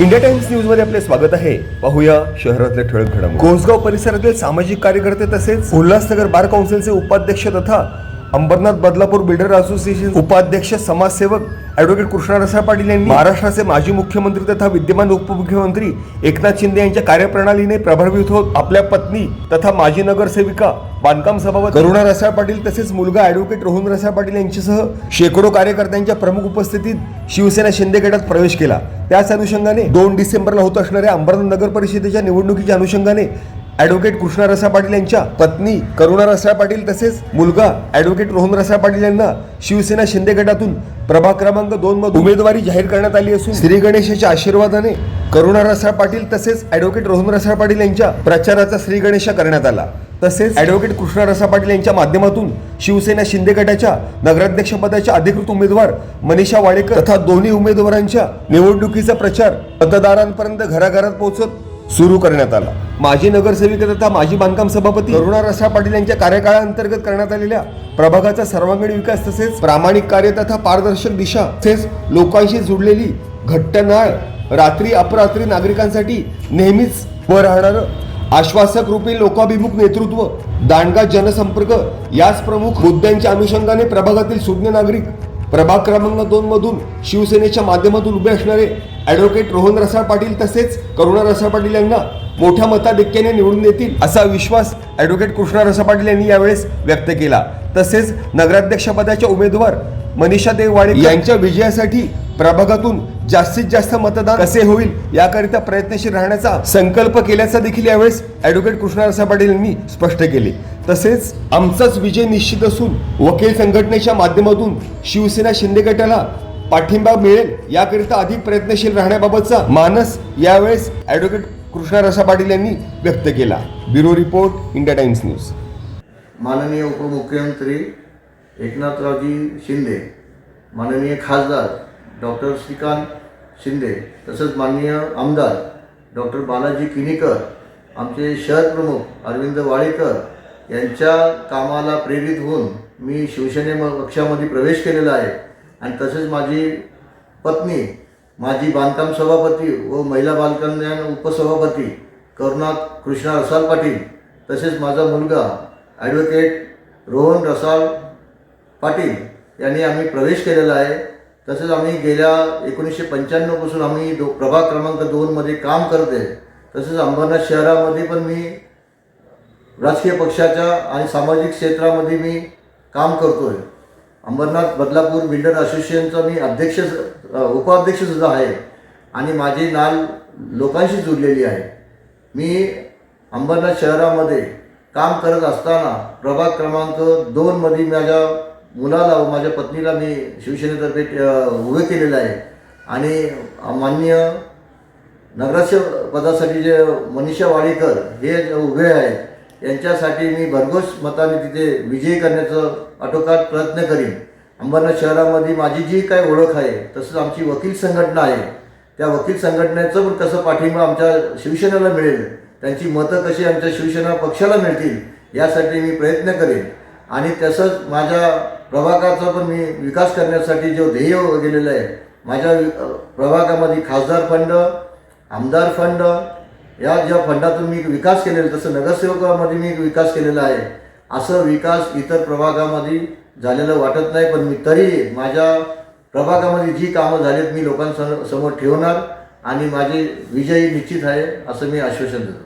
India times न्यूजमध्ये आपले स्वागत आहे. पाहूया शहरातले ठळक घडामोडी. कोसगाव परिसरातील सामाजिक कार्यकर्ते तसेच उल्हासनगर बार काउन्सिलचे उपाध्यक्ष तथा अंबरनाथ बदलापूर बिल्डर असोसिएशन उपाध्यक्ष समाजसेवक ॲडव्होकेट कृष्णा रसाळ पाटील यांनी महाराष्ट्राचे माजी मुख्यमंत्री तथा विद्यमान उपमुख्यमंत्री एकनाथ शिंदे यांच्या कार्यप्रणालीने प्रभावित होत आपल्या पत्नी तथा माजी नगरसेविका बांधकाम सभापती करुणा रसाळ पाटील तसेच मुलगा ॲडव्होकेट रोहन रसाळ पाटील यांच्यासह शेकडो कार्यकर्त्यांच्या प्रमुख उपस्थितीत शिवसेना शिंदे गटात प्रवेश केला. त्याच अनुषंगाने दोन डिसेंबरला होत असणाऱ्या अंबरनाथ नगर परिषदेच्या निवडणुकीच्या अनुषंगाने ॲडव्होकेट कृष्णा रसा पाटील यांच्या पत्नी करुणा रसा पाटील तसेच मुलगा ॲडव्होकेट रोहन रसा पाटील यांना शिवसेना शिंदे गटातून प्रभाग क्रमांक दोन मध्ये उमेदवारी जाहीर करण्यात आली असून श्री गणेशाच्या आशीर्वादाने करुणा रसाळ पाटील तसेच ॲडव्होकेट रोहन रसाळ पाटील यांच्या प्रचाराचा श्री गणेशा करण्यात आला. तसेच ॲडव्होकेट कृष्णा रसा पाटील यांच्या माध्यमातून शिवसेना शिंदे गटाच्या नगराध्यक्षपदाच्या अधिकृत उमेदवार मनीषा वाडेकर तथा दोन्ही उमेदवारांच्या निवडणुकीचा प्रचार मतदारांपर्यंत घराघरात पोहोचत सुरू करण्यात आला. माजी नगरसेविका तथा माजी बांधकाम सभापती करुणा रसा पाटील यांच्या कार्यकाळाअंतर्गत करण्यात आलेल्या प्रभागाचा सर्वांगीण विकास तसेच प्रामाणिक कार्य तथा पारदर्शक दिशा तसेच लोकांशी जुडलेली घट्ट नाळ रात्री अपरात्री नागरिकांसाठी नेहमीच व राहणारं आश्वासक रूपी लोकाभिमुख नेतृत्व दांडगा जनसंपर्क याच प्रमुख मुद्द्यांच्या अनुषंगाने प्रभागातील सुज्ञ नागरिक प्रभाग क्रमांक दोन मधून शिवसेनेच्या माध्यमातून उभे असणारे ॲडव्होकेट रोहन रसाळ पाटील तसेच करुणा रसाळ पाटील यांना मोठ्या मताधिक्याने निवडून देतील असा विश्वास ॲडव्होकेट कृष्णा रसाळ पाटील यांनी यावेळेस व्यक्त केला. तसेच नगराध्यक्षपदाच्या उमेदवार मनीषा देववाडे यांच्या विजयासाठी प्रभागातून जास्तीत जास्त मतदान कसे होईल याकरिता प्रयत्नशील राहण्याचा संकल्प केल्याचा देखील यावेळेस ॲडव्होकेट कृष्णा रसा पाटील यांनी स्पष्ट केले. तसेच आमचाच विजय निश्चित असून वकील संघटनेच्या माध्यमातून शिवसेना शिंदे गटाला पाठिंबा मिळेल याकरिता अधिक प्रयत्नशील राहण्याबाबतचा मानस यावेळेस ॲडव्होकेट कृष्णा रसा पाटील यांनी व्यक्त केला. Bureau report India Times news. माननीय उपमुख्यमंत्री एकनाथरावजी शिंदे माननीय खासदार डॉक्टर श्रीकांत शिंदे तसंच माननीय आमदार डॉक्टर बालाजी किनीकर आमचे शहर प्रमुख अरविंद वाळेकर यांच्या कामाला प्रेरित होऊन मी शिवसेने पक्षामध्ये प्रवेश केलेला आहे. आणि तसेच माझी पत्नी माझी बांधकाम सभापती व महिला बालकल्याण उपसभापती करुणा कृष्णा रसाल पाटील तसेच माझा मुलगा ॲडव्होकेट रोहन रसाल पाटील यांनी आम्ही प्रवेश केलेला आहे. तसेच आम्ही गेल्या एकोणीसशे पंच्याण्णवपासून आम्ही दो प्रभाग क्रमांक दोनमध्ये काम करत आहे. तसेच अंबरनाथ शहरामध्ये पण मी राजकीय पक्षाच्या आणि सामाजिक क्षेत्रामध्ये मी काम करतो आहे अंबरनाथ बदलापूर बिल्डर असोसिएशनचा मी अध्यक्ष उपाध्यक्षसुद्धा आहे आणि माझी नाल लोकांशी जुडलेली आहे. मी अंबरनाथ शहरामध्ये काम करत असताना प्रभाग क्रमांक दोनमध्ये माझ्या मुलाला व माझ्या पत्नीला मी शिवसेनेतर्फे उभे केलेलं आहे. आणि माननीय नगराध्य पदासाठी जे मनीषा वाडेकर हे जे उभे आहेत यांच्यासाठी मी भरघोस मताने तिथे विजयी करण्याचं आटोकाट प्रयत्न करीन. अंबरनाथ शहरामध्ये माझी जी काय ओळख आहे तसंच आमची वकील संघटना आहे त्या वकील संघटनेचं पण कसं पाठिंबा आमच्या शिवसेनेला मिळेल त्यांची मतं कशी आमच्या शिवसेना पक्षाला मिळतील यासाठी मी प्रयत्न करेन. आणि तसंच माझ्या प्रभागाचा पण मी विकास करण्यासाठी जो ध्येय गेलेलं आहे माझ्या वि- प्रभागामध्ये खासदार फंड आमदार फंड या ज्या फंडातून मी विकास केलेला तसं नगरसेवकामध्ये मी विकास केलेला आहे. असं विकास इतर प्रभागामध्ये झालेलं वाटत नाही पण मी तरी माझ्या प्रभागामध्ये जी कामं झालीत मी लोकांसमोर ठेवणार आणि माझे विजयी निश्चित आहे असं मी आश्वासन देतो.